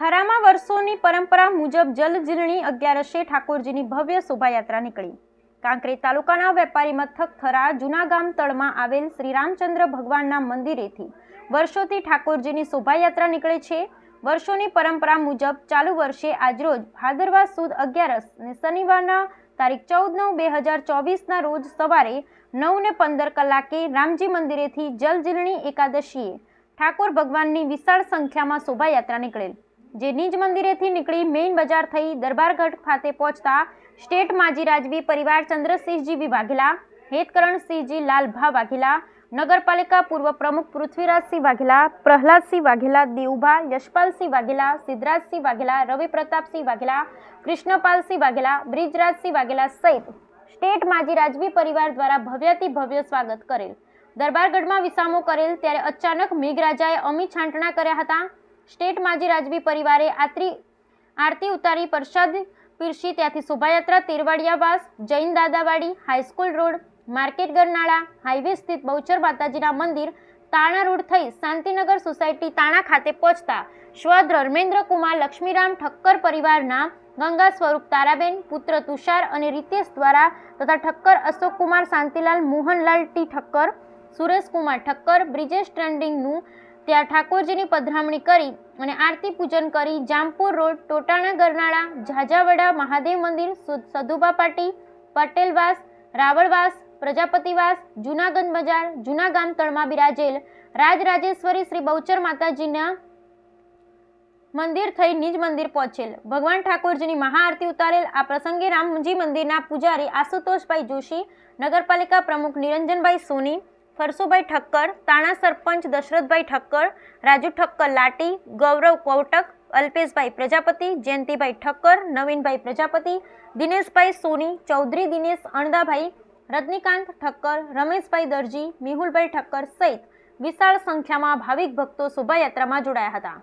થરામાં વર્ષોની પરંપરા મુજબ જલજીલણી અગિયારસે ઠાકોરજીની ભવ્ય શોભાયાત્રા નીકળી. કાંકરેજ તાલુકાના વેપારી મથક થરા જૂના ગામ તળમાં આવેલ શ્રી રામચંદ્ર ભગવાનના મંદિરેથી વર્ષોથી ઠાકોરજીની શોભાયાત્રા નીકળે છે. વર્ષોની પરંપરા મુજબ ચાલુ વર્ષે આજરોજ ભાદરવા સુદ અગિયારસ ને શનિવારના તારીખ ચૌદ નવ બે હજાર ચોવીસના રોજ સવારે નવ ને પંદર કલાકે રામજી મંદિરેથી જલજીલણી એકાદશીએ ઠાકોર ભગવાનની વિશાળ સંખ્યામાં શોભાયાત્રા નીકળેલ. જે નિજ મંદિરેથી નીકળી મેઇન બજાર થઈ દરબારગઢ ખાતે પહોંચતા સ્ટેટ માજી રાજવી પરિવાર ચંદ્રસિંહજી વાઘેલા હેતકરણસિંહજી લાલભા વાઘેલા, નગરપાલિકા પૂર્વ પ્રમુખ પૃથ્વીરાજસિંહ વાઘેલા, પ્રહલાદસિંહ વાઘેલા, દેવુભા યશપાલસિંહ વાઘેલા, સિદ્ધરાજસિંહ વાઘેલા રવિ પ્રતાપસિંહ વાઘેલા, કૃષ્ણપાલસિંહ વાઘેલા, બ્રિજરાજસિંહ વાઘેલા સહિત સ્ટેટ માજી રાજવી પરિવાર દ્વારા ભવ્યથી ભવ્ય સ્વાગત કરેલ. દરબારગઢમાં વિસામો કરેલ ત્યારે અચાનક મેઘરાજાએ અમી છાંટણા કર્યા હતા. સ્ટેટ માજી રાજવી પરિવારે આત્રી આરતી ઉતારી પ્રસાદ પીરસી. ત્યાંથી શોભાયાત્રા, તેરવાડિયાવાસ, Jain Dadawadi, high school road, market ગરનાળા, highway સ્થિત બહુચર માતાજીના મંદિર, તાણા રોડ થઈ શાંતિનગર સોસાયટી તાણા ખાતે પહોંચતા સ્વ ધર્મેન્દ્ર કુમાર લક્ષ્મીરામ ઠક્કર પરિવારના ગંગા સ્વરૂપ તારાબેન, પુત્ર તુષાર અને રીતેશ દ્વારા તથા ઠક્કર અશોકકુમાર શાંતિલાલ, મોહનલાલ ટી ઠક્કર સુરેશકુમાર ઠક્કર, બ્રિજેશ ટ્રેન્ડિંગનું ત્યાં ઠાકોરજીની પધરામણી કરી અને આરતી પૂજન કરી જામપુર રોડ ટોટાણા ગરનાળા, ઝાઝાવડા, મહાદેવ મંદિર સધુબા પાટી, પટેલવાસ, રાવળવાસ, પ્રજાપતિવાસ, જૂનાગંજ બજાર જૂના ગામ તળમાં બિરાજેલ રાજરાજેશ્વરી શ્રી બહુચર માતાજીના મંદિર થઈ નિજ મંદિર પહોંચેલ. ભગવાન ઠાકોરજીની મહાઆરતી ઉતારેલ. આ પ્રસંગે રામજી મંદિરના પૂજારી આશુતોષભાઈ જોશી, નગરપાલિકા પ્રમુખ નિરંજનભાઈ સોની ફરસુભાઈ ઠક્કર, તાણા સરપંચ દશરથભાઈ ઠક્કર, રાજુ ઠક્કર લાટી, ગૌરવ કોટક, અલ્પેશભાઈ પ્રજાપતિ, જયંતિભાઈ ઠક્કર, નવીનભાઈ પ્રજાપતિ, દિનેશભાઈ સોની, ચૌધરી દિનેશ અણદાભાઈ, રજનીકાંત ઠક્કર, રમેશભાઈ દરજી, મેહુલભાઈ ઠક્કર સહિત વિશાળ સંખ્યામાં ભાવિક ભક્તો શોભાયાત્રામાં જોડાયા હતા.